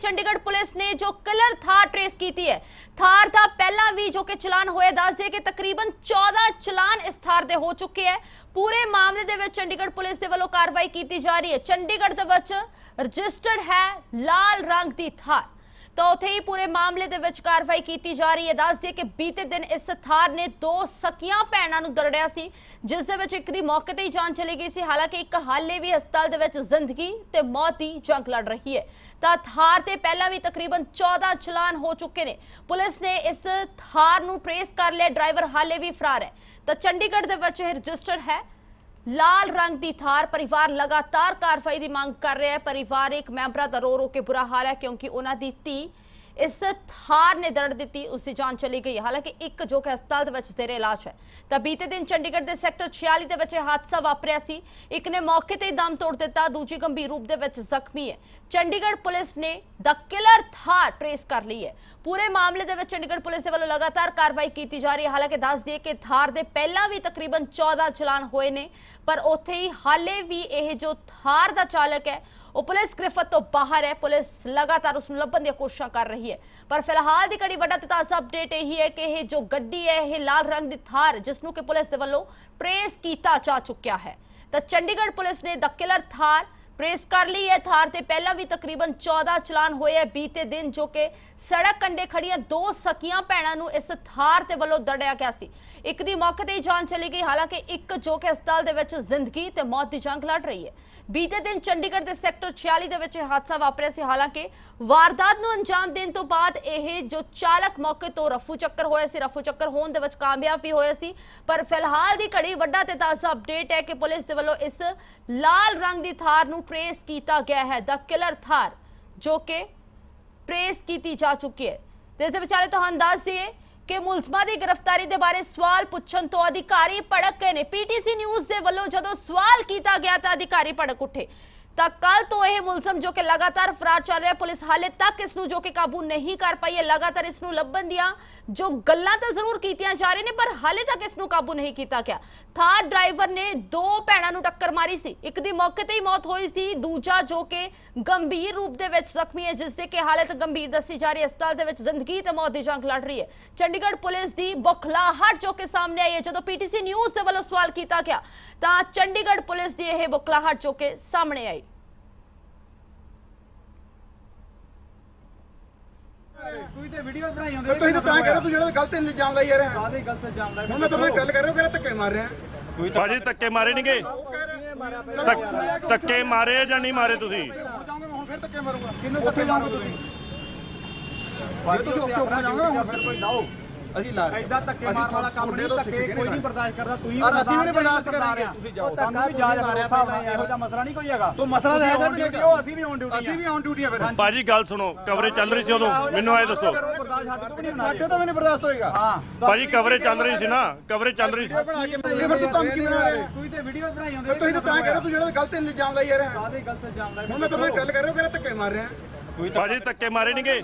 Chandigarh police ਨੇ ਜੋ colour Thar trace ਕੀਤੀ ਹੈ, ਥਾਰ ਦਾ ਪਹਿਲਾਂ ਵੀ ਜੋ ਕਿ ਚਲਾਨ ਹੋਇਆ, ਦੱਸ ਦੇ ਕਿ ਤਕਰੀਬਨ 14 ਚਲਾਨ ਇਸ ਥਾਰ ਦੇ ਹੋ ਚੁੱਕੇ ਹੈ। ਪੂਰੇ ਮਾਮਲੇ ਦੇ ਵਿੱਚ ਚੰਡੀਗੜ੍ਹ ਪੁਲਿਸ ਦੇ ਵੱਲੋਂ ਕਾਰਵਾਈ ਕੀਤੀ ਜਾ ਰਹੀ ਹੈ। ਚੰਡੀਗੜ੍ਹ ਦੇ ਵਿੱਚ ਰਜਿਸਟਰਡ ਹੈ ਲਾਲ ਰੰਗ ਦੀ ਥਾਰ। ਤਾਂ ਉੱਥੇ ਹੀ ਪੂਰੇ ਮਾਮਲੇ ਦੇ ਵਿੱਚ ਕਾਰਵਾਈ ਕੀਤੀ ਜਾ ਰਹੀ ਹੈ। ਦੱਸ ਦਈਏ ਕਿ ਬੀਤੇ ਦਿਨ ਇਸ ਥਾਰ ਨੇ ਦੋ ਸਕੀਆਂ ਭੈਣਾਂ ਨੂੰ ਦਰੜਿਆ ਸੀ, ਜਿਸ ਦੇ ਵਿੱਚ ਇੱਕ ਦੀ ਮੌਕੇ ਤੇ ਹੀ ਜਾਨ ਚਲੀ ਗਈ ਸੀ। ਹਾਲਾਂਕਿ ਇੱਕ ਹਾਲੇ ਵੀ ਹਸਪਤਾਲ ਦੇ ਵਿੱਚ ਜ਼ਿੰਦਗੀ ਤੇ ਮੌਤ ਦੀ ਜੰਗ ਲੜ ਰਹੀ ਹੈ। ਤਾਂ ਥਾਰ ਤੇ ਪਹਿਲਾਂ ਵੀ ਤਕਰੀਬਨ 14 ਚਲਾਨ ਹੋ ਚੁੱਕੇ ਨੇ। ਪੁਲਿਸ ਨੇ ਇਸ ਥਾਰ ਨੂੰ ਟ੍ਰੇਸ ਕਰ ਲਿਆ। ਡਰਾਈਵਰ ਹਾਲੇ ਵੀ ਫਰਾਰ ਹੈ। ਤਾਂ ਚੰਡੀਗੜ੍ਹ ਦੇ ਵਿੱਚ ਇਹ ਰਜਿਸਟਰਡ ਹੈ। ਲਾਲ ਰੰਗ ਦੀ ਥਾਰ ਪਰਿਵਾਰ ਲਗਾਤਾਰ ਕਾਰਵਾਈ ਦੀ ਮੰਗ ਕਰ ਰਿਹਾ ਹੈ। ਪਰਿਵਾਰਿਕ ਮੈਂਬਰਾਂ ਦਾ ਰੋ ਰੋ ਕੇ ਬੁਰਾ ਹਾਲ ਹੈ ਕਿਉਂਕਿ ਉਹਨਾਂ ਦੀ ਧੀ ਇਸ ਥਾਰ ਨੇ ਦਰੜ ਦਿੱਤੀ, ਉਸ ਦੀ ਜਾਨ ਚਲੀ ਗਈ। ਹਾਲਾਂਕਿ ਇੱਕ ਜੋ ਕਿ ਹਸਪਤਾਲ ਦੇ ਵਿੱਚ ਜ਼ੇਰੇ ਇਲਾਜ ਹੈ। ਤਾਂ ਬੀਤੇ ਦਿਨ ਚੰਡੀਗੜ੍ਹ ਦੇ ਸੈਕਟਰ 46 ਦੇ ਵਿੱਚ ਇਹ ਹਾਦਸਾ ਵਾਪਰਿਆ ਸੀ। ਇੱਕ ਨੇ ਮੌਕੇ ਤੇ ਹੀ ਦਮ ਤੋੜ ਦਿੱਤਾ, ਦੂਜੀ ਗੰਭੀਰ ਰੂਪ ਦੇ ਵਿੱਚ ਜ਼ਖਮੀ ਹੈ। ਚੰਡੀਗੜ੍ਹ ਪੁਲਿਸ ਨੇ ਦਾ ਕਿਲਰ ਥਾਰ ਟ੍ਰੇਸ ਕਰ ਲਈ ਹੈ। ਪੂਰੇ ਮਾਮਲੇ ਦੇ ਵਿੱਚ ਚੰਡੀਗੜ੍ਹ ਪੁਲਿਸ ਦੇ ਵੱਲੋਂ ਲਗਾਤਾਰ ਕਾਰਵਾਈ ਕੀਤੀ ਜਾ ਰਹੀ ਹੈ। ਹਾਲਾਂਕਿ ਦੱਸ ਦਈਏ ਕਿ ਥਾਰ ਦੇ ਪਹਿਲਾਂ ਵੀ ਤਕਰੀਬਨ 14 ਚਲਾਨ ਹੋਏ ਨੇ, ਪਰ ਉੱਥੇ ਹੀ ਹਾਲੇ ਵੀ ਇਹ ਜੋ ਥਾਰ ਦਾ ਚਾਲਕ ਹੈ ਉਹ ਪੁਲਿਸ ਗ੍ਰਿਫਤ ਤੋਂ ਬਾਹਰ ਹੈ। ਪੁਲਿਸ ਲਗਾਤਾਰ ਉਸ ਨੂੰ ਲੱਭਣ ਦੀਆਂ ਕੋਸ਼ਿਸ਼ਾਂ ਕਰ ਰਹੀ ਹੈ। ਪਰ ਫਿਲਹਾਲ ਦੀ ਕੜੀ ਵੱਡਾ ਤਾਜ਼ਾ ਅਪਡੇਟ ਇਹੀ ਹੈ ਕਿ ਇਹ ਜੋ ਗੱਡੀ ਹੈ, ਇਹ ਲਾਲ ਰੰਗ ਦੀ ਥਾਰ, ਜਿਸ ਨੂੰ ਕਿ ਪੁਲਿਸ ਦੇ ਵੱਲੋਂ ਟ੍ਰੇਸ ਕੀਤਾ ਜਾ ਚੁੱਕਿਆ ਹੈ। ਤਾਂ ਚੰਡੀਗੜ੍ਹ ਪੁਲਿਸ ਨੇ ਦ ਕਿਲਰ ਥਾਰ ਟ੍ਰੇਸ ਕਰ ਲਈ ਹੈ। ਥਾਰ ਤੇ ਪਹਿਲਾਂ ਵੀ ਤਕਰੀਬਨ 14 ਚਲਾਨ ਹੋਏ ਹੈ ਬੀਤੇ ਦਿਨ, ਜੋ ਕਿ ਸੜਕ ਕੰਡੇ ਖੜੀਆਂ ਦੋ ਸਕੀਆਂ ਭੈਣਾਂ ਨੂੰ ਇਸ ਥਾਰ ਤੇ ਵੱਲੋਂ ਦੜਿਆ ਗਿਆ ਸੀ। ਇੱਕ ਦੀ ਮੌਕੇ ਤੇ ਹੀ ਜਾਨ ਚਲੀ ਗਈ, ਹਾਲਾਂਕਿ ਇੱਕ ਜੋ ਕਿ ਹਸਪਤਾਲ ਦੇ ਵਿੱਚ ਜ਼ਿੰਦਗੀ ਤੇ ਮੌਤ ਦੀ ਜੰਗ ਲੜ ਰਹੀ ਹੈ। ਬੀਤੇ ਦਿਨ ਚੰਡੀਗੜ੍ਹ ਦੇ ਸੈਕਟਰ 46 ਦੇ ਵਿੱਚ ਇਹ ਹਾਦਸਾ ਵਾਪਰਿਆ ਸੀ, ਹਾਲਾਂਕਿ ਵਾਰਦਾਤ ਨੂੰ ਅੰਜਾਮ ਦੇਣ ਤੋਂ ਬਾਅਦ ਇਹ ਜੋ ਚਾਲਕ ਮੌਕੇ ਤੋਂ ਰਫੂ ਚੱਕਰ ਹੋਇਆ ਸੀ, ਰਫੂ ਚੱਕਰ ਹੋਣ ਦੇ ਵਿੱਚ ਕਾਮਯਾਬ ਵੀ ਹੋਇਆ ਸੀ। ਪਰ ਫਿਲਹਾਲ ਦੀ ਘੜੀ ਵੱਡਾ ਤੇ ਤਾਜ਼ਾ ਅਪਡੇਟ ਹੈ ਕਿ ਪੁਲਿਸ ਦੇ ਵੱਲੋਂ ਇਸ ਲਾਲ ਰੰਗ ਦੀ ਥਾਰ ਨੂੰ ਟ੍ਰੇਸ ਕੀਤਾ ਗਿਆ ਹੈ ਦਾ ਕਿਲਰ ਥਾਰ, ਜੋ ਕਿ ਟ੍ਰੇਸ ਕੀਤੀ ਜਾ ਚੁੱਕੀ ਹੈ। ਤੇ ਇਸ ਦੇ ਵਿਚਾਲੇ ਤੁਹਾਨੂੰ ਦੱਸ ਦਈਏ ਕਿ ਮੁਲਜ਼ਮਾਂ ਦੀ ਗ੍ਰਿਫਤਾਰੀ ਦੇ ਬਾਰੇ ਸਵਾਲ ਪੁੱਛਣ ਤੋਂ ਅਧਿਕਾਰੀ ਭੜਕ ਗਏ ਨੇ। ਪੀਟੀਸੀ ਨਿਊਜ਼ ਦੇ ਵੱਲੋਂ ਜਦੋਂ ਸਵਾਲ ਕੀਤਾ ਗਿਆ ਤਾਂ ਅਧਿਕਾਰੀ ਭੜਕ ਉੱਠੇ। ਤਾਂ ਕੱਲ ਤੋਂ ਇਹ ਮੁਲਜ਼ਮ ਜੋ ਕਿ ਲਗਾਤਾਰ ਫਰਾਰ ਚੱਲ ਰਿਹਾ, ਪੁਲਿਸ ਹਾਲੇ ਤੱਕ ਇਸ ਨੂੰ ਜੋ ਕਿ ਕਾਬੂ ਨਹੀਂ ਕਰ ਪਾਈ ਹੈ, ਲਗਾਤਾਰ ਇਸ ਨੂੰ ਲੱਭਣ ਦੀਆਂ ਜੋ ਗੱਲਾਂ ਤਾਂ ਜ਼ਰੂਰ ਕੀਤੀਆਂ ਜਾ ਰਹੀਆਂ ਨੇ, ਪਰ ਹਾਲੇ ਤੱਕ ਇਸ ਨੂੰ ਕਾਬੂ ਨਹੀਂ ਕੀਤਾ ਗਿਆ। ਥਾਰ ਡਰਾਈਵਰ ਨੇ ਦੋ ਭੈਣਾਂ ਨੂੰ ਟੱਕਰ ਮਾਰੀ ਸੀ। ਇੱਕ ਦੀ ਮੌਕੇ ਤੇ ਹੀ ਮੌਤ ਹੋਈ ਸੀ, ਦੂਜਾ ਜੋ ਕਿ ਗੰਭੀਰ ਰੂਪ ਦੇ ਵਿੱਚ ਜ਼ਖਮੀ ਹੈ, ਜਿਸ ਦੇ ਕਿ ਹਾਲਤ ਗੰਭੀਰ ਦੱਸੀ ਜਾ ਰਹੀ ਹੈ, ਹਸਪਤਾਲ ਦੇ ਵਿੱਚ ਜ਼ਿੰਦਗੀ ਤੇ ਮੌਤ ਦੀ ਜੰਗ ਲੜ ਰਹੀ ਹੈ। ਚੰਡੀਗੜ੍ਹ ਪੁਲਿਸ ਦੀ ਬੁਖਲਾਹਟ ਜੋ ਕਿ ਸਾਹਮਣੇ ਆਈ ਹੈ, ਜਦੋਂ ਪੀਟੀਸੀ ਨਿਊਜ਼ ਦੇ ਵੱਲੋਂ ਸਵਾਲ ਕੀਤਾ ਗਿਆ, ਤਾਂ ਚੰਡੀਗੜ੍ਹ ਪੁਲਿਸ ਦੀ ਇਹ ਬੁਖਲਾਹਟ ਜੋ ਕਿ ਸਾਹਮਣੇ ਆਈ। ਕੋਈ ਤੇ ਵੀਡੀਓ ਬਣਾਈ ਹੁੰਦੇ ਤੁਸੀਂ ਤਾਂ ਤਾਂ ਕਹਿ ਰਹੇ ਹੋ ਤੂੰ ਜਿਹੜਾ ਗਲਤ ਇਲਜ਼ਾਮ ਲਾਈ ਜਾ ਰਿਹਾ ਕਾਦੇ ਗਲਤ ਇਲਜ਼ਾਮ ਲਾਏ ਹੁਣ ਮੈਂ ਤੁਹਾਡੇ ਨਾਲ ਗੱਲ ਕਰ ਰਿਹਾ ਕਿ ਧੱਕੇ ਮਾਰ ਰਿਹਾ। ਬਾਜੀ ਧੱਕੇ ਮਾਰੇ ਨਹੀਂਗੇ ਧੱਕੇ ਮਾਰੇ ਜਾਂ ਨਹੀਂ ਮਾਰੇ ਤੁਸੀਂ? ਜਾਓਗੇ ਮੈਂ ਹੁਣ ਫਿਰ ਧੱਕੇ ਮਾਰੂੰਗਾ। ਕਿੰਨੂੰ ਉੱਥੇ ਜਾਓਗੇ ਤੁਸੀਂ? ਜੇ ਤੁਸੀਂ ਉੱਥੇ ਉੱਪਰ ਜਾਓਗੇ ਹੁਣ ਫਿਰ ਕੋਈ ਲਾਓ। ਅਸੀਂ ਲਾ ਰਹੇ ਐਦਾਂ ਧੱਕੇ ਮਾਰਨ ਵਾਲਾ ਕੰਮ ਨਹੀਂ ਧੱਕੇ ਕੋਈ ਨਹੀਂ ਬਰਦਾਸ਼ਤ ਕਰਦਾ ਤੂੰ ਹੀ ਔਰ ਅਸੀਂ ਵੀ ਨਹੀਂ ਬਰਦਾਸ਼ਤ ਕਰਾਂਗੇ ਤੁਸੀਂ ਜਾਓ। ਤੁਹਾਨੂੰ ਵੀ ਕਰ ਰਿਹਾ ਸਾਹਿਬ ਇਹੋ ਜਿਹਾ ਮਸਲਾ ਨਹੀਂ ਕੋਈ ਹੈਗਾ। ਤੋ ਮਸਲਾ ਤਾਂ ਹੈ ਡਿਊਟੀ ਹੋ ਅਸੀਂ ਵੀ ਔਨ ਡਿਊਟੀ ਅਸੀਂ ਵੀ ਔਨ ਡਿਊਟੀ ਆ ਫਿਰ। ਬਾਜੀ ਗੱਲ ਸੁਣੋ ਕਵਰੇਜ ਚੱਲ ਰਹੀ ਸੀ ਉਦੋਂ। ਮੈਨੂੰ ਐ ਦੱਸੋ। ਬਰਦਾਸ਼ਤ ਸਾਡੇ ਤੋਂ ਨਹੀਂ ਨਹੀਂ ਬਰਦਾਸ਼ਤ ਹੋਏਗਾ। ਹਾਂ ਬਾਜੀ ਕਵਰੇਜ ਚੱਲ ਰਹੀ ਸੀ ਨਾ ਕਵਰੇਜ ਚੱਲ ਰਹੀ ਸੀ। ਕੇ ਫਿਰ ਤੂੰ ਧਮਕੀ ਬਣਾ ਰਹੇ ਕੋਈ ਤੇ ਵੀਡੀਓ ਬਣਾਈ ਹੁੰਦੇ ਤੁਸੀਂ ਤਾਂ ਤਾਂ ਕਹਿ ਰਹੇ ਹੋ ਤੂੰ ਜਿਹੜਾ ਗਲਤ ਇਲਜ਼ਾਮ ਲਾਈ ਜਾ ਰਿਹਾ ਕਾਦੇ ਗਲਤ ਇਲਜ਼ਾਮ ਲਾਏ। ਹੁਣ ਮੈਂ ਗੱਲ ਕਰ ਰਿਹਾ ਕਿ ਧੱਕੇ ਮਾਰ ਰਿਹਾ? ਬਾਜੀ ਧੱਕੇ ਮਾਰੇ ਨਹੀਂਗੇ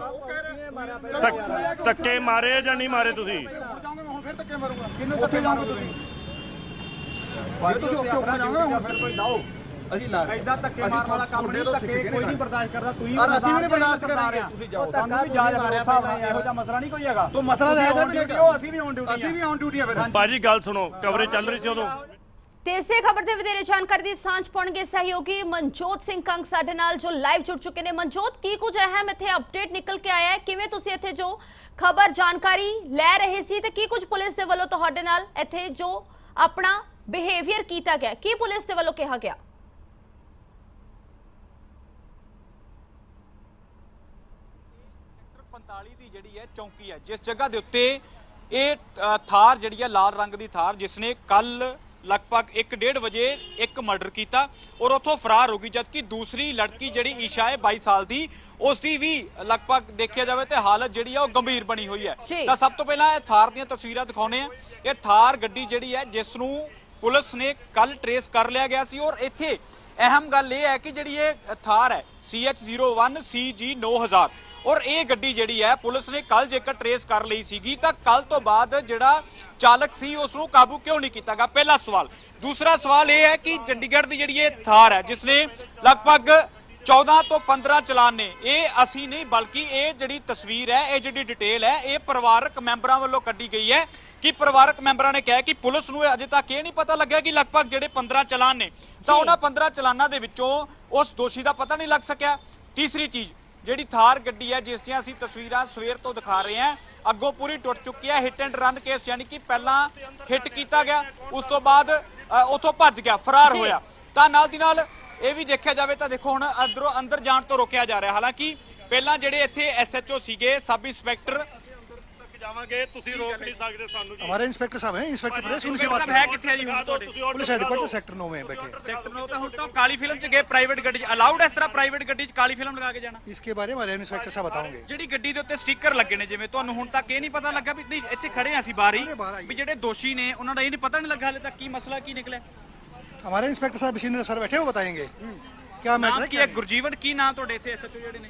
ਧੱਕੇ ਮਾਰੇ ਜਾਂ ਨਹੀਂ ਮਾਰੇ ਤੁਸੀਂ? ਜਾਓਗੇ ਮੈਂ ਹੁਣ ਫਿਰ ਧੱਕੇ ਮਾਰੂੰਗਾ ਕਿੰਨੂੰ ਉੱਥੇ ਜਾਓਗੇ ਤੁਸੀਂ। ਜੇ ਤੁਸੀਂ ਉੱਥੇ ਉੱਪਰ ਜਾਓਗੇ ਹੁਣ ਫਿਰ ਕੋਈ ਲਾਓ। ਅਸੀਂ ਲਾ ਰਹੇ ਐਦਾਂ ਧੱਕੇ ਮਾਰਨ ਵਾਲਾ ਕੰਮ ਨਹੀਂ ਧੱਕੇ ਕੋਈ ਨਹੀਂ ਬਰਦਾਸ਼ਤ ਕਰਦਾ ਤੂੰ ਹੀ ਔਰ ਅਸੀਂ ਵੀ ਨਹੀਂ ਬਰਦਾਸ਼ਤ ਕਰਾਂਗੇ। ਤੁਸੀਂ ਜਾਓ। ਤੁਹਾਨੂੰ ਵੀ ਕਰ ਰਿਹਾ ਸਾਹਿਬ ਨਾਲ ਇਹੋ ਜਿਹਾ ਮਸਲਾ ਨਹੀਂ ਕੋਈ ਹੈਗਾ। ਤੋ ਮਸਲਾ ਤਾਂ ਹੈ ਡਿਊਟੀ ਹੋ ਅਸੀਂ ਵੀ ਔਨ ਡਿਊਟੀ ਅਸੀਂ ਵੀ ਔਨ ਡਿਊਟੀ ਆ ਫਿਰ। ਬਾਜੀ ਗੱਲ ਸੁਣੋ ਕਵਰੇਜ ਚੱਲ ਰਹੀ ਸੀ ਉਦੋਂ। ਤੇ ਇਸੇ ਖਬਰ ਤੇ ਵਧੇਰੇ ਜਾਣਕਾਰੀ ਦੀ ਸਾਂਝ ਪਾਉਣਗੇ ਸਹਿਯੋਗੀ ਮਨਜੋਤ ਸਿੰਘ ਕੰਗ ਸਾਡੇ ਨਾਲ, ਜੋ ਲਾਈਵ ਜੁੜ ਚੁੱਕੇ ਨੇ। ਮਨਜੋਤ, ਕੀ ਕੁਝ ਅਹਿਮ ਇੱਥੇ ਅਪਡੇਟ ਨਿਕਲ ਕੇ ਆਇਆ ਹੈ? ਕਿਵੇਂ ਤੁਸੀਂ ਇੱਥੇ ਜੋ ਖਬਰ ਜਾਣਕਾਰੀ ਲੈ ਰਹੇ ਸੀ ਤੇ ਕੀ ਕੁਝ ਪੁਲਿਸ ਦੇ ਵੱਲੋਂ ਤੁਹਾਡੇ ਨਾਲ ਇੱਥੇ ਜੋ ਆਪਣਾ ਬਿਹੇਵੀਅਰ ਕੀਤਾ ਗਿਆ? ਕੀ ਪੁਲਿਸ ਦੇ ਵੱਲੋਂ ਕਿਹਾ ਗਿਆ? 45 ਦੀ ਜਿਹੜੀ ਹੈ ਚੌਂਕੀ ਹੈ, ਜਿਸ ਜਗ੍ਹਾ ਦੇ ਉੱਤੇ ਇਹ ਥਾਰ ਜਿਹੜੀ ਹੈ, ਲਾਲ ਰੰਗ ਦੀ ਥਾਰ, ਜਿਸ ਨੇ ਕੱਲ ਲਗਭਗ 1:30 ਵਜੇ ਇੱਕ ਮਰਡਰ ਕੀਤਾ ਔਰ ਉੱਥੋਂ ਫਰਾਰ ਹੋ ਗਈ ਜਦਕਿ ਦੂਸਰੀ ਲੜਕੀ ਜਿਹੜੀ ਈਸ਼ਾ ਹੈ 22 ਸਾਲ ਦੀ ਉਸ ਦੀ ਵੀ ਲਗਭਗ ਦੇਖਿਆ ਜਾਵੇ ਤੇ ਹਾਲਤ ਜਿਹੜੀ ਹੈ ਉਹ ਗੰਭੀਰ ਬਣੀ ਹੋਈ ਹੈ। ਤਾਂ ਸਭ ਤੋਂ ਪਹਿਲਾਂ ਇਹ ਥਾਰ ਦੀਆਂ ਤਸਵੀਰਾਂ ਦਿਖਾਉਨੇ ਆ ਇਹ ਥਾਰ ਗੱਡੀ ਜਿਹੜੀ ਹੈ ਜਿਸ ਨੂੰ ਪੁਲਿਸ ਨੇ ਕੱਲ ਟਰੇਸ ਕਰ ਲਿਆ ਗਿਆ ਸੀ ਔਰ ਇੱਥੇ ਅਹਿਮ ਗੱਲ ਇਹ ਹੈ ਕਿ ਜਿਹੜੀ ਇਹ ਥਾਰ ਹੈ CH01 CG9000 ਔਰ ਇਹ ਗੱਡੀ ਜਿਹੜੀ ਹੈ ਪੁਲਿਸ ਨੇ ਕੱਲ ਜੇਕਰ ਟਰੇਸ ਕਰ ਲਈ ਸੀਗੀ ਤਾਂ ਕੱਲ ਤੋਂ ਬਾਅਦ ਜਿਹੜਾ ਚਾਲਕ ਸੀ ਉਸ ਨੂੰ ਕਾਬੂ ਕਿਉਂ ਨਹੀਂ ਕੀਤਾਗਾ ਪਹਿਲਾ ਸਵਾਲ। ਦੂਸਰਾ ਸਵਾਲ ਇਹ ਹੈ ਕਿ ਚੰਡੀਗੜ੍ਹ ਦੀ ਜਿਹੜੀ ਇਹ ਥਾਰ ਹੈ ਜਿਸ ਨੇ ਲਗਭਗ 14 ਤੋਂ 15 ਚਲਾਨ ਨੇ ਇਹ ਅਸੀਂ ਨਹੀਂ ਬਲਕਿ ਇਹ ਜਿਹੜੀ ਤਸਵੀਰ ਹੈ ਇਹ ਜਿਹੜੀ ਡਿਟੇਲ ਹੈ ਇਹ ਪਰਿਵਾਰਕ ਮੈਂਬਰਾਂ ਵੱਲੋਂ ਕੱਢੀ ਗਈ ਹੈ ਕਿ ਪਰਿਵਾਰਕ ਮੈਂਬਰਾਂ ਨੇ ਕਿਹਾ ਕਿ ਪੁਲਿਸ ਨੂੰ ਅਜੇ ਤੱਕ ਇਹ ਨਹੀਂ ਪਤਾ ਲੱਗਿਆ ਕਿ ਲਗਭਗ ਜਿਹੜੇ 15 ਚਲਾਨ ਨੇ ਤਾਂ। ਉਹਨਾਂ 15 ਚਲਾਨਾਂ ਦੇ ਵਿੱਚੋਂ ਉਸ ਦੋਸ਼ੀ ਦਾ ਪਤਾ ਨਹੀਂ ਲੱਗ ਸਕਿਆ। ਤੀਸਰੀ ਚੀਜ਼ ਜਿਹੜੀ ਥਾਰ ਗੱਡੀ ਹੈ ਜਿਸ ਦੀਆਂ ਅਸੀਂ ਤਸਵੀਰਾਂ ਸਵੇਰ ਤੋਂ ਦਿਖਾ ਰਹੇ ਹਾਂ ਅੱਗੋਂ ਪੂਰੀ ਟੁੱਟ ਚੁੱਕੀ ਹੈ ਹਿੱਟ ਐਂਡ ਰਨ ਕੇਸ ਯਾਨੀ ਕਿ ਪਹਿਲਾਂ ਹਿੱਟ ਕੀਤਾ ਗਿਆ ਉਸ ਤੋਂ ਬਾਅਦ ਉੱਥੋਂ ਭੱਜ ਗਿਆ ਫਰਾਰ। ਹੋਇਆ ਤਾਂ ਨਾਲ ਦੀ ਨਾਲ ਇਹ ਵੀ ਦੇਖਿਆ ਜਾਵੇ ਤਾਂ ਦੇਖੋ ਹੁਣ ਅੰਦਰੋਂ ਅੰਦਰ ਜਾਣ ਤੋਂ ਰੋਕਿਆ ਜਾ ਰਿਹਾ ਹਾਲਾਂਕਿ ਪਹਿਲਾਂ ਜਿਹੜੇ ਇੱਥੇ ਐਸਐਚਓ ਸੀਗੇ ਸਬ ਇੰਸਪੈਕਟਰ ਜਾਵਾਂਗੇ ਤੁਸੀਂ ਰੋਕ ਨਹੀਂ ਸਕਦੇ ਸਾਨੂੰ ਜੀ हमारे इंस्पेक्टर साहब हैं इंस्पेक्टर प्रदेश उनसे बात ਸਾਹਿਬ ਹੈ ਕਿੱਥੇ ਆ ਜੀ ਹੁਣ ਤੁਹਾਡੇ ਤੁਸੀਂ order पुलिस हेडक्वार्टर सेक्टर नौ में बैठे हैं। ਸੈਕਟਰ ਨੂੰ ਤਾਂ ਹੁਣ ਤਾਂ ਕਾਲੀ ਫਿਲਮ 'ਚ ਗਏ ਪ੍ਰਾਈਵੇਟ ਗੱਡੀ 'ਚ ਅਲਾਉਡ ਇਸ ਤਰ੍ਹਾਂ ਪ੍ਰਾਈਵੇਟ ਗੱਡੀ 'ਚ ਕਾਲੀ ਫਿਲਮ ਲਗਾ ਕੇ ਜਾਣਾ इसके बारे में हमारे इंस्पेक्टर साहब बताओगे ਜਿਹੜੀ ਗੱਡੀ ਦੇ ਉੱਤੇ ਸਟicker ਲੱਗੇ ਨੇ ਜਿਵੇਂ ਤੁਹਾਨੂੰ ਹੁਣ ਤੱਕ ਇਹ ਨਹੀਂ ਪਤਾ ਲੱਗਾ ਵੀ ਨਹੀਂ ਇੱਥੇ ਖੜੇ ਹਾਂ ਅਸੀਂ ਬਾਹਰ ਹੀ ਬਾਹਰ ਆਈਏ। ਵੀ ਜਿਹੜੇ ਦੋਸ਼ੀ ਨੇ ਉਹਨਾਂ ਦਾ ਇਹ ਨਹੀਂ ਪਤਾ ਨਹੀਂ ਲੱਗਾ ਹਲੇ ਤੱਕ ਕੀ ਮਸਲਾ ਕੀ ਨਿਕਲਿਆ हमारे इंस्पेक्टर साहब इसी सर बैठे हो बताएंगे क्या मैटर ਨਾਮ है ਕੀ ਹੈ ਗੁਰਜੀਵਨ ਕੀ ਨਾਮ ਤੁਹਾਡੇ ਇੱਥੇ ਐਸਐਚਓ ਜਿਹੜੇ ਨੇ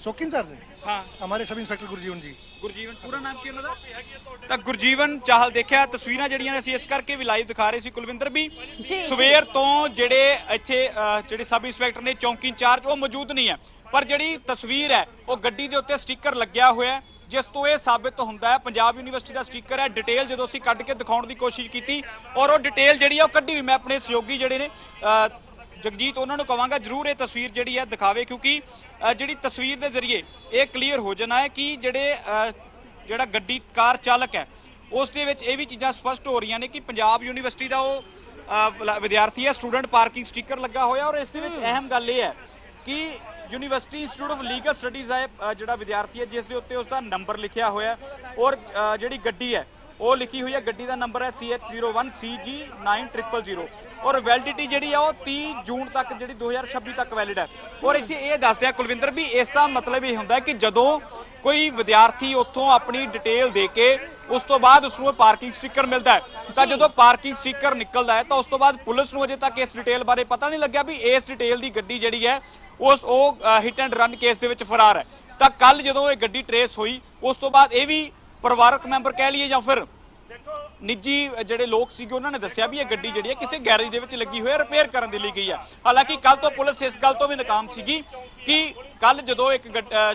शौकीन सर जी ਹਾਂ हमारे सब इंस्पेक्टर गुरजीवन जी ਗੁਰਜੀਵਨ ਪੂਰਾ ਨਾਮ ਕੀ ਉਹਨਾਂ ਦਾ ਤਾਂ ਗੁਰਜੀਵਨ ਚਾਹਲ ਦੇਖਿਆ ਤਸਵੀਰਾਂ ਜਿਹੜੀਆਂ ਨੇ ਅਸੀਂ ਇਸ ਕਰਕੇ ਵੀ ਲਾਈਵ ਦਿਖਾ ਰਹੇ ਸੀ ਕੁਲਵਿੰਦਰ ਵੀ ਜੀ। ਸਵੇਰ ਤੋਂ ਜਿਹੜੇ ਇੱਥੇ ਅਹ, ਜਿਹੜੇ ਸਬ ਇੰਸਪੈਕਟਰ ਨੇ ਚੌਂਕੀ ਇੰਚਾਰਜ ਉਹ ਮੌਜੂਦ ਨਹੀਂ ਹੈ ਪਰ ਜਿਹੜੀ ਤਸਵੀਰ ਹੈ ਉਹ ਗੱਡੀ ਦੇ ਉੱਤੇ ਸਟicker ਲੱਗਿਆ ਹੋਇਆ ਹੈ ਜਿਸ ਤੋਂ ਇਹ ਸਾਬਿਤ ਹੁੰਦਾ ਹੈ ਪੰਜਾਬ ਯੂਨੀਵਰਸਿਟੀ ਦਾ ਸਟicker ਹੈ ਡਿਟੇਲ ਜਦੋਂ ਅਸੀਂ ਕੱਢ ਕੇ ਦਿਖਾਉਣ ਦੀ ਕੋਸ਼ਿਸ਼ ਕੀਤੀ ਔਰ ਉਹ ਡਿਟੇਲ ਜਿਹੜੀ ਹੈ ਉਹ ਕੱਢੀ ਹੋਈ ਮੈਂ ਆਪਣੇ ਸਹਿਯੋਗੀ ਜਿਹੜੇ ਨੇ ਅਹ, ਜਗਜੀਤ ਉਹਨਾਂ ਨੂੰ ਕਵਾਂਗਾ ਜਰੂਰ ਇਹ ਤਸਵੀਰ ਜਿਹੜੀ ਹੈ ਦਿਖਾਵੇ ਕਿਉਂਕਿ ਜਿਹੜੀ ਤਸਵੀਰ ਦੇ ਜ਼ਰੀਏ ਇਹ ਕਲੀਅਰ ਹੋ ਜਾਣਾ ਹੈ ਕਿ ਜਿਹੜੇ ਜਿਹੜਾ ਗੱਡੀ ਕਾਰ ਚਾਲਕ ਹੈ ਉਸ ਦੇ ਵਿੱਚ ਇਹ ਵੀ ਚੀਜ਼ਾਂ ਸਪਸ਼ਟ ਹੋ ਰਹੀਆਂ ਨੇ ਕਿ ਪੰਜਾਬ ਯੂਨੀਵਰਸਿਟੀ ਦਾ ਉਹ ਵਿਦਿਆਰਥੀ ਹੈ ਸਟੂਡੈਂਟ ਪਾਰਕਿੰਗ ਸਟicker ਲੱਗਾ ਹੋਇਆ ਔਰ ਇਸ ਦੇ ਵਿੱਚ ਅਹਿਮ ਗੱਲ ਇਹ ਹੈ ਕਿ university institute of legal studies ਹੈ ਜਿਹੜਾ ਵਿਦਿਆਰਥੀ ਹੈ ਜਿਸ ਦੇ ਉੱਤੇ ਉਸ ਦਾ ਨੰਬਰ ਲਿਖਿਆ ਹੋਇਆ ਔਰ ਜਿਹੜੀ ਗੱਡੀ ਹੈ ਉਹ ਲਿਖੀ ਹੋਈ ਹੈ ਗੱਡੀ ਦਾ ਨੰਬਰ ਹੈ CH01CG9000 ਔਰ ਵੈਲਿਡਿਟੀ ਜਿਹੜੀ ਆ ਉਹ 30 ਜੂਨ ਤੱਕ ਜਿਹੜੀ 2026 ਤੱਕ ਵੈਲਿਡ ਹੈ ਔਰ ਇੱਥੇ ਇਹ ਦੱਸਦਿਆ ਕੁਲਵਿੰਦਰ ਵੀ ਇਸ ਦਾ ਮਤਲਬ ਇਹ ਹੁੰਦਾ ਕਿ ਜਦੋਂ ਕੋਈ ਵਿਦਿਆਰਥੀ ਉੱਥੋਂ ਆਪਣੀ ਡਿਟੇਲ ਦੇ ਕੇ ਉਸ ਤੋਂ ਬਾਅਦ ਉਸ ਨੂੰ ਪਾਰਕਿੰਗ ਸਟicker ਮਿਲਦਾ ਹੈ ਤਾਂ। ਜਦੋਂ ਪਾਰਕਿੰਗ ਸਟicker ਨਿਕਲਦਾ ਹੈ ਤਾਂ ਉਸ ਤੋਂ ਬਾਅਦ ਪੁਲਿਸ ਨੂੰ ਅਜੇ ਤੱਕ ਇਸ ਡਿਟੇਲ ਬਾਰੇ ਪਤਾ ਨਹੀਂ ਲੱਗਿਆ ਵੀ ਇਸ ਡਿਟੇਲ ਦੀ ਗੱਡੀ ਜਿਹੜੀ ਹੈ ਉਸ ਉਹ ਹਿੱਟ ਐਂਡ ਰਨ ਕੇਸ ਦੇ ਵਿੱਚ ਫਰਾਰ ਹੈ ਤਾਂ ਕੱਲ ਜਦੋਂ ਇਹ ਗੱਡੀ ਟਰੇਸ ਹੋਈ ਉਸ ਤੋਂ ਬਾਅਦ ਇਹ ਵੀ ਪਰਿਵਾਰਕ ਮੈਂਬਰ ਕਹਿ ਲਈਏ ਜਾਂ ਫਿਰ ਨਿੱਜੀ ਜਿਹੜੇ ਲੋਕ ਸੀਗੇ ਉਹਨਾਂ ਨੇ ਦੱਸਿਆ ਵੀ ਇਹ ਗੱਡੀ ਜਿਹੜੀ ਹੈ ਕਿਸੇ ਗੈਰੇਜ ਦੇ ਵਿੱਚ ਲੱਗੀ ਹੋਈ ਹੈ ਰਿਪੇਅਰ ਕਰਨ ਦੇ ਲਈ ਗਈ ਹੈ। ਹਾਲਾਂਕਿ ਕੱਲ ਤੋਂ ਪੁਲਿਸ ਇਸ ਗੱਲ ਤੋਂ ਵੀ ਨਾਕਾਮ ਸੀਗੀ ਕਿ ਕੱਲ ਜਦੋਂ ਇੱਕ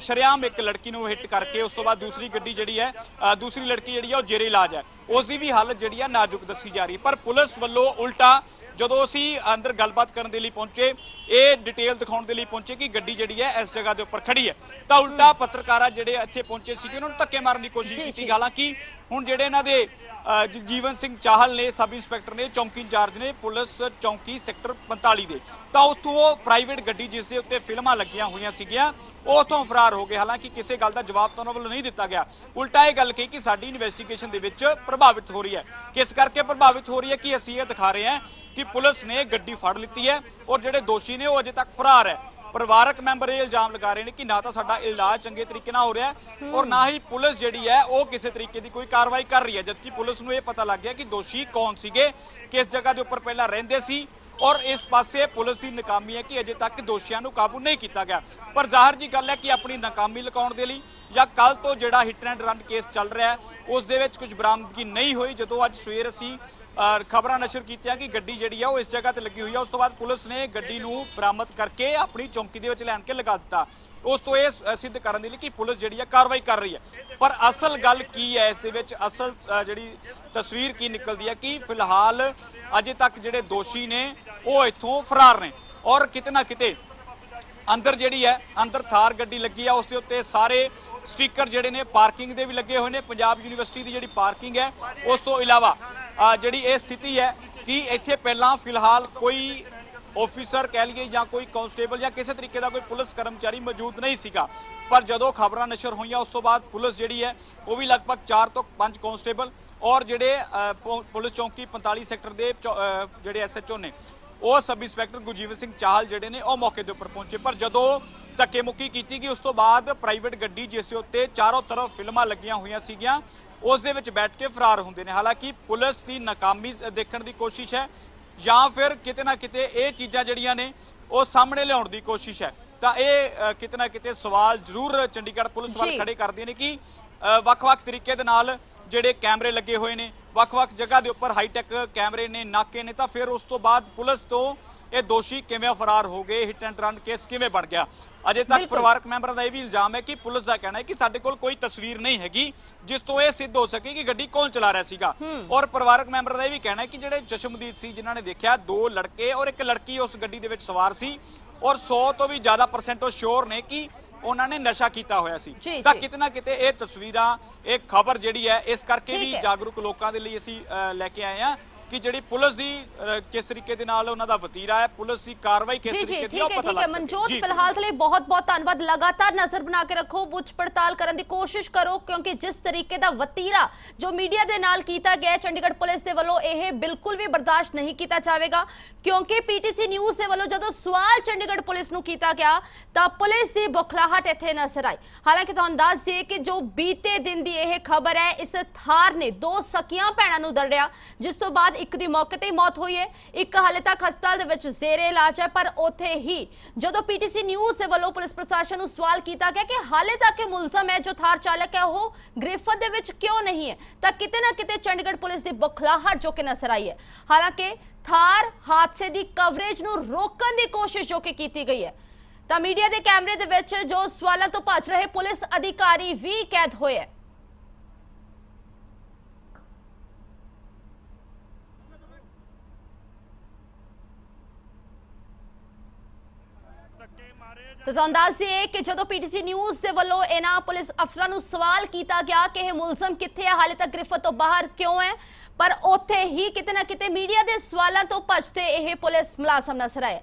ਸ਼ਰੇਆਮ ਇੱਕ ਲੜਕੀ ਨੂੰ ਹਿੱਟ ਕਰਕੇ ਉਸ ਤੋਂ ਬਾਅਦ ਦੂਸਰੀ ਗੱਡੀ ਜਿਹੜੀ ਹੈ ਦੂਸਰੀ ਲੜਕੀ ਜਿਹੜੀ ਹੈ ਉਹ ਜੇਰੇ ਇਲਾਜ ਹੈ। ਉਸ ਦੀ ਵੀ ਹਾਲਤ ਜਿਹੜੀ ਹੈ ਨਾਜ਼ੁਕ ਦੱਸੀ ਜਾ ਰਹੀ ਪਰ ਪੁਲਿਸ ਵੱਲੋਂ ਉਲਟਾ ਜਦੋਂ ਅਸੀਂ ਅੰਦਰ ਗੱਲਬਾਤ ਕਰਨ ਦੇ ਲਈ ਪਹੁੰਚੇ ਇਹ ਡਿਟੇਲ ਦਿਖਾਉਣ ਦੇ ਲਈ ਪਹੁੰਚੇ ਕਿ ਗੱਡੀ ਜਿਹੜੀ ਹੈ ਇਸ ਜਗ੍ਹਾ ਦੇ ਉੱਪਰ ਖੜੀ ਹੈ। ਤਾਂ ਉਲਟਾ ਪੱਤਰਕਾਰਾਂ ਜਿਹੜੇ ਇੱਥੇ ਪਹੁੰਚੇ ਸੀਗੇ ਉਹਨਾਂ ਨੂੰ ਧੱਕੇ ਮਾਰਨ ਦੀ ਕੋਸ਼ਿਸ਼ ਕੀਤੀ। ਹਾਲਾਂਕਿ ਹੁਣ ਜਿਹੜੇ ਇਹਨਾਂ ਦੇ ਜੀਵਨ ਸਿੰਘ ਚਾਹਲ ਨੇ, ਸਬ ਇੰਸਪੈਕਟਰ ਨੇ, ਚੌਂਕੀ ਇੰਚਾਰਜ ਨੇ, ਪੁਲਿਸ ਚੌਂਕੀ ਸੈਕਟਰ 45 ਦੇ। ਤਾਂ ਉੱਥੋਂ ਪ੍ਰਾਈਵੇਟ ਗੱਡੀ ਜਿਸ ਦੇ ਉੱਤੇ ਫਿਲਮਾਂ ਲੱਗੀਆਂ ਹੋਈਆਂ ਸੀਗੀਆਂ, ਉਹ ਉੱਥੋਂ ਫਰਾਰ ਹੋ ਗਏ। ਹਾਲਾਂਕਿ ਕਿਸੇ ਗੱਲ ਦਾ ਜਵਾਬ ਤਾਂ ਉਹਨਾਂ ਵੱਲੋਂ ਨਹੀਂ ਦਿੱਤਾ ਗਿਆ। ਉਲਟਾ ਇਹ ਗੱਲ ਕਹੀ ਕਿ ਸਾਡੀ ਇਨਵੈਸਟੀਗੇਸ਼ਨ ਦੇ ਵਿੱਚ ਪ੍ਰਭਾਵਿਤ ਹੋ ਰਹੀ ਹੈ। ਕਿਸ ਕਰਕੇ ਪ੍ਰਭਾਵਿਤ ਹੋ ਰਹੀ ਹੈ ਕਿ ਅਸੀਂ ਇਹ ਦਿਖਾ ਰਹੇ ਹਾਂ ਕਿ ਪੁਲਿਸ ਨੇ ਗੱਡੀ ਫੜ ਲਿੱਤੀ ਹੈ ਔਰ ਜਿਹੜੇ ਦੋਸ਼ੀ ਨੇ ਉਹ ਅਜੇ ਤੱਕ ਫਰਾਰ ਹੈ। ਪਰਿਵਾਰਕ ਮੈਂਬਰ ਇਹ ਇਲਜ਼ਾਮ ਲਗਾ ਰਹੇ ਨੇ ਕਿ ਨਾ ਤਾਂ ਸਾਡਾ ਇਲਾਜ ਚੰਗੇ ਤਰੀਕੇ ਨਾਲ ਹੋ ਰਿਹਾ ਔਰ ਨਾ ਹੀ ਪੁਲਿਸ ਜਿਹੜੀ ਹੈ ਉਹ ਕਿਸੇ ਤਰੀਕੇ ਦੀ ਕੋਈ ਕਾਰਵਾਈ ਕਰ ਰਹੀ ਹੈ, ਜਦਕਿ ਪੁਲਿਸ ਨੂੰ ਇਹ ਪਤਾ ਲੱਗ ਗਿਆ ਕਿ ਦੋਸ਼ੀ ਕੌਣ ਸੀਗੇ, ਕਿਸ ਜਗ੍ਹਾ ਦੇ ਉੱਪਰ ਪਹਿਲਾਂ ਰਹਿੰਦੇ ਸੀ ਔਰ ਇਸ ਪਾਸੇ ਪੁਲਿਸ ਦੀ ਨਾਕਾਮੀ ਹੈ ਕਿ ਅਜੇ ਤੱਕ ਦੋਸ਼ੀਆਂ ਨੂੰ ਕਾਬੂ ਨਹੀਂ ਕੀਤਾ ਗਿਆ। ਪਰ ਜ਼ਾਹਰ ਜੀ ਗੱਲ ਹੈ ਕਿ ਆਪਣੀ ਨਾਕਾਮੀ ਲੁਕਾਉਣ ਦੇ ਲਈ ਜਾਂ ਕੱਲ ਤੋਂ ਜਿਹੜਾ ਹਿੱਟ ਐਂਡ ਰਨ ਕੇਸ ਚੱਲ ਰਿਹਾ ਹੈ, ਉਸ ਦੇ ਵਿੱਚ ਕੁਝ ਬਰਾਮਦਗੀ ਨਹੀਂ ਹੋਈ। ਜਦੋਂ ਅੱਜ ਸਵੇਰ ਅਸੀਂ ਖਬਰਾਂ ਨਸ਼ਰ ਕੀਤੀਆਂ ਕਿ ਗੱਡੀ ਜਿਹੜੀ ਆ ਉਹ ਇਸ ਜਗ੍ਹਾ ਤੇ ਲੱਗੀ ਹੋਈ ਆ। ਉਸ ਤੋਂ ਬਾਅਦ ਪੁਲਿਸ ਨੇ ਗੱਡੀ ਨੂੰ ਬਰਾਮਦ ਕਰਕੇ ਆਪਣੀ ਚੌਂਕੀ ਦੇ ਵਿੱਚ ਲੈਣ ਕੇ ਲਗਾ ਦਿੱਤਾ। ਉਸ ਤੋਂ ਇਹ ਸਿੱਧ ਕਰਨ ਦੇ ਲਈ ਕਿ ਪੁਲਿਸ ਜਿਹੜੀ ਆ ਕਾਰਵਾਈ ਕਰ ਰਹੀ ਹੈ ਪਰ ਅਸਲ ਗੱਲ ਕੀ ਹੈ ਇਸ ਦੇ ਵਿੱਚ? ਅਸਲ ਜਿਹੜੀ ਤਸਵੀਰ ਕੀ ਨਿਕਲਦੀ ਹੈ ਕਿ ਫਿਲਹਾਲ ਅਜੇ ਤੱਕ ਜਿਹੜੇ ਦੋਸ਼ੀ ਨੇ, ਉਹ ਇੱਥੋਂ ਫਰਾਰ ਨੇ। ਔਰ ਕਿਤੇ ਨਾ ਕਿਤੇ ਅੰਦਰ ਜਿਹੜੀ ਹੈ, ਅੰਦਰ ਥਾਰ ਗੱਡੀ ਲੱਗੀ ਆ। ਉਸ ਦੇ ਉੱਤੇ ਸਾਰੇ ਸਟicker ਜਿਹੜੇ ਨੇ ਪਾਰਕਿੰਗ ਦੇ ਵੀ ਲੱਗੇ ਹੋਏ ਨੇ। ਪੰਜਾਬ ਯੂਨੀਵਰਸਿਟੀ ਦੀ ਜਿਹੜੀ ਪਾਰਕਿੰਗ ਹੈ, ਉਸ ਤੋਂ ਇਲਾਵਾ ਜਿਹੜੀ ਇਹ ਸਥਿਤੀ ਹੈ ਕਿ ਇੱਥੇ ਪਹਿਲਾਂ ਫਿਲਹਾਲ ਕੋਈ ਆਫੀਸਰ ਕਹਿ ਲਈਏ ਜਾਂ ਕੋਈ ਕਾਂਸਟੇਬਲ ਜਾਂ ਕਿਸੇ ਤਰੀਕੇ ਦਾ ਕੋਈ ਪੁਲਿਸ ਕਰਮਚਾਰੀ ਮੌਜੂਦ ਨਹੀਂ ਸੀਗਾ। ਪਰ ਜਦੋਂ ਖਬਰਾਂ ਨਸ਼ਰ ਹੋਈਆਂ ਉਸ ਤੋਂ ਬਾਅਦ ਪੁਲਿਸ ਜਿਹੜੀ ਹੈ ਉਹ ਵੀ ਲਗਭਗ 4 ਤੋਂ 5 ਕਾਂਸਟੇਬਲ ਔਰ ਜਿਹੜੇ ਪੁਲਿਸ ਚੌਂਕੀ 45 ਸੈਕਟਰ ਦੇ ਚੌ- ਅ, ਜਿਹੜੇ ਐਸਐਚਓ ਨੇ ਉਹ ਸਬ ਇੰਸਪੈਕਟਰ ਗੁਰਜੀਵਨ ਸਿੰਘ ਚਾਹਲ ਜਿਹੜੇ ਨੇ ਉਹ ਮੌਕੇ ਦੇ ਉੱਪਰ ਪਹੁੰਚੇ। ਪਰ ਜਦੋਂ ਧੱਕੇ ਮੁੱਕੀ ਕੀਤੀ ਗਈ। ਉਸ ਤੋਂ ਬਾਅਦ ਪ੍ਰਾਈਵੇਟ ਗੱਡੀ ਜਿਸ ਦੇ ਉੱਤੇ ਚਾਰੋਂ ਤਰਫ ਫਿਲਮਾਂ ਲੱਗੀਆਂ ਹੋਈਆਂ ਸੀਗੀਆਂ ਉਸ ਦੇ ਵਿੱਚ ਬੈਠ ਕੇ ਫਰਾਰ ਹੁੰਦੇ ਨੇ। ਹਾਲਾਂਕਿ ਪੁਲਿਸ ਦੀ ਨਾਕਾਮੀ ਦੇਖਣ ਦੀ ਕੋਸ਼ਿਸ਼ ਹੈ ਜਾਂ ਫਿਰ ਕਿਤੇ ਨਾ ਕਿਤੇ ਇਹ ਚੀਜ਼ਾਂ ਜਿਹੜੀਆਂ ਨੇ ਉਹ ਸਾਹਮਣੇ ਲਿਆਉਣ ਦੀ ਕੋਸ਼ਿਸ਼ ਹੈ। ਤਾਂ ਇਹ ਕਿਤੇ ਨਾ ਕਿਤੇ ਸਵਾਲ ਜ਼ਰੂਰ ਚੰਡੀਗੜ੍ਹ ਪੁਲਿਸ ਵੱਲ। ਖੜੇ ਕਰਦੇ ਨੇ ਕਿ ਵੱਖ-ਵੱਖ ਤਰੀਕੇ ਦੇ ਨਾਲ ਜਿਹੜੇ ਕੈਮਰੇ ਲੱਗੇ ਹੋਏ ਨੇ ਵੱਖ-ਵੱਖ ਜਗ੍ਹਾ ਦੇ ਉੱਪਰ ਹਾਈਟੈਕ ਕੈਮਰੇ ਨੇ ਨਾਕੇ ਨੇ ਤਾਂ ਫਿਰ ਉਸ ਤੋਂ ਬਾਅਦ ਪੁਲਿਸ ਤੋਂ ਇਹ ਦੋਸ਼ੀ ਕਿਵੇਂ ਫਰਾਰ ਹੋ ਗਏ ਹਿੱਟ ਐਂਡ ਰਨ ਕੇਸ ਕਿਵੇਂ ਬਣ ਗਿਆ ਅਜੇ ਤੱਕ। ਪਰਿਵਾਰਕ ਮੈਂਬਰਾਂ ਦਾ ਇਹ ਵੀ ਇਲਜ਼ਾਮ ਹੈ ਕਿ ਪੁਲਿਸ ਦਾ ਕਹਿਣਾ ਹੈ ਕਿ ਸਾਡੇ ਕੋਲ ਕੋਈ ਤਸਵੀਰ ਨਹੀਂ ਹੈਗੀ ਜਿਸ ਤੋਂ ਇਹ ਸਿੱਧ ਹੋ ਸਕੇ ਕਿ ਗੱਡੀ ਕੌਣ ਚਲਾ ਰਿਹਾ ਸੀਗਾ ਔਰ ਪਰਿਵਾਰਕ ਮੈਂਬਰ ਦਾ ਇਹ ਵੀ ਕਹਿਣਾ ਹੈ ਕਿ ਜਿਹੜੇ ਚਸ਼ਮਦੀਦ ਸੀ ਜਿਨ੍ਹਾਂ ਨੇ ਦੇਖਿਆ ਦੋ ਲੜਕੇ ਔਰ ਇੱਕ ਲੜਕੀ ਉਸ ਗੱਡੀ ਦੇ ਵਿੱਚ ਸਵਾਰ ਸੀ ਔਰ 100 ਤੋਂ ਵੀ ਜ਼ਿਆਦਾ ਪਰਸੈਂਟ ਉਹ ਸ਼ੋਰ ਨੇ ਕਿ ਉਹਨਾਂ ਨੇ ਨਸ਼ਾ ਕੀਤਾ ਹੋਇਆ ਸੀ ਤਾਂ ਜੀ। ਕਿਤੇ ਇਹ ਤਸਵੀਰਾਂ ਇਹ ਖਬਰ ਜਿਹੜੀ ਹੈ ਇਸ ਕਰਕੇ ਵੀ। ਜਾਗਰੂਕ ਲੋਕਾਂ ਦੇ ਲਈ ਅਸੀਂ ਲੈ ਕੇ ਆਏ ਹਾਂ ਕਿ ਜਿਹੜੀ ਪੁਲਿਸ ਦੀ ਕਿਸ ਤਰੀਕੇ ਦੇ ਨਾਲ ਉਹਨਾਂ ਦਾ ਵਤੀਰਾ ਹੈ ਪੁਲਿਸ ਦੀ ਕਾਰਵਾਈ ਕਿਸ ਤਰੀਕੇ ਦੀ ਉਹ ਪਤਾ ਠੀਕ ਹੈ। ਲੱਗ ਸਕੇ। ਮਨਜੋਤ ਫਿਲਹਾਲ ਲਈ ਬਹੁਤ ਬਹੁਤ ਧੰਨਵਾਦ। ਲਗਾਤਾਰ ਨਜ਼ਰ ਬਣਾ ਕੇ ਰੱਖੋ ਪੁੱਛ ਪੜਤਾਲ ਕਰਨ ਦੀ ਕੋਸ਼ਿਸ਼ ਕਰੋ ਕਿਉਂਕਿ ਜਿਸ ਤਰੀਕੇ ਦਾ ਵਤੀਰਾ ਜੋ ਮੀਡੀਆ ਦੇ ਨਾਲ ਕੀਤਾ ਗਿਆ ਚੰਡੀਗੜ੍ਹ ਪੁਲਿਸ ਦੇ ਵੱਲੋਂ ਇਹ ਬਿਲਕੁਲ ਵੀ ਬਰਦਾਸ਼ਤ ਨਹੀਂ ਕੀਤਾ ਜਾਵੇਗਾ। ਕਿਉਂਕਿ ਪੀਟੀਸੀ ਨਿਊਜ਼ ਦੇ ਵੱਲੋਂ ਜਦੋਂ ਸਵਾਲ ਚੰਡੀਗੜ੍ਹ ਪੁਲਿਸ ਨੂੰ ਕੀਤਾ ਗਿਆ ਤਾਂ ਪੁਲਿਸ ਦੀ ਬੁਖਲਾਹਟ ਇੱਥੇ ਨਜ਼ਰ ਆਈ। ਹਾਲਾਂਕਿ ਤੁਹਾਨੂੰ ਦੱਸ ਦਈਏ ਕਿ ਜੋ ਬੀਤੇ ਦਿਨ ਦੀ ਇਹ ਖਬਰ ਹੈ ਇਸ ਥਾਰ ਨੇ ਦੋ ਸਕੀਆਂ ਭੈਣਾਂ ਨੂੰ ਦਰੜਿਆ ਜਿਸ ਤੋਂ ਬਾਅਦ ਇੱਕ ਦੀ ਮੌਕੇ ਤੇ ਹੀ ਮੌਤ ਹੋਈ ਹੈ। ਇੱਕ ਹਾਲੇ ਤੱਕ ਹਸਪਤਾਲ ਦੇ ਵਿੱਚ ਜ਼ੇਰੇ ਇਲਾਜ ਹੈ, ਪਰ ਉੱਥੇ ਹੀ ਜਦੋਂ ਪੀਟੀਸੀ ਨਿਊਜ਼ ਦੇ ਵੱਲੋਂ ਪੁਲਿਸ ਪ੍ਰਸ਼ਾਸਨ ਨੂੰ ਸਵਾਲ ਕੀਤਾ ਗਿਆ ਕਿ ਹਾਲੇ ਤੱਕ ਇਹ ਮੁਲਜ਼ਮ ਹੈ ਜੋ ਥਾਰ ਚਾਲਕ ਹੈ, ਉਹ ਗ੍ਰਿਫਤ ਦੇ ਵਿੱਚ ਕਿਉਂ ਨਹੀਂ ਹੈ, ਤਾਂ ਕਿਤੇ ਨਾ ਕਿਤੇ ਚੰਡੀਗੜ੍ਹ ਪੁਲਿਸ ਦੀ ਬੁਖਲਾਹਟ ਜੋ ਕਿ ਨਜ਼ਰ ਆਈ ਹੈ। ਹਾਲਾਂਕਿ ਥਾਰ ਹਾਦਸੇ ਦੀ ਕਵਰੇਜ ਨੂੰ ਰੋਕਣ ਦੀ ਕੋਸ਼ਿਸ਼ ਜੋ ਕਿ ਕੀਤੀ ਗਈ ਹੈ, ਤਾਂ ਮੀਡੀਆ ਦੇ ਕੈਮਰੇ ਦੇ ਵਿੱਚ ਜੋ ਸਵਾਲਾਂ ਤੋਂ ਭੱਜ ਰਹੇ ਪੁਲਿਸ ਅਧਿਕਾਰੀ ਵੀ ਕੈਦ ਹੋਏ ਹੈ ਧੱਕੇ ਮਾਰੇ ਤਾਂ ਤੁਹਾਨੂੰ ਦੱਸ ਦਈਏ ਕਿ ਜਦੋਂ ਪੀਟੀਸੀ ਨਿਊਜ਼ ਦੇ ਵੱਲੋਂ ਇਹਨਾਂ ਪੁਲਿਸ ਅਫਸਰਾਂ ਨੂੰ ਸਵਾਲ ਕੀਤਾ ਗਿਆ ਕਿ ਇਹ ਮੁਲਜ਼ਮ ਕਿੱਥੇ ਹੈ ਹਾਲੇ ਤੱਕ ਗ੍ਰਿਫਤ ਤੋਂ ਬਾਹਰ ਕਿਉਂ ਹੈ, ਪਰ ਉੱਥੇ ਹੀ ਕਿਤੇ ਨਾ ਕਿਤੇ ਮੀਡੀਆ ਦੇ ਸਵਾਲਾਂ ਤੋਂ ਭੱਜਦੇ ਇਹ ਪੁਲਿਸ ਮੁਲਾਜ਼ਮ ਨਜ਼ਰ ਆਏ।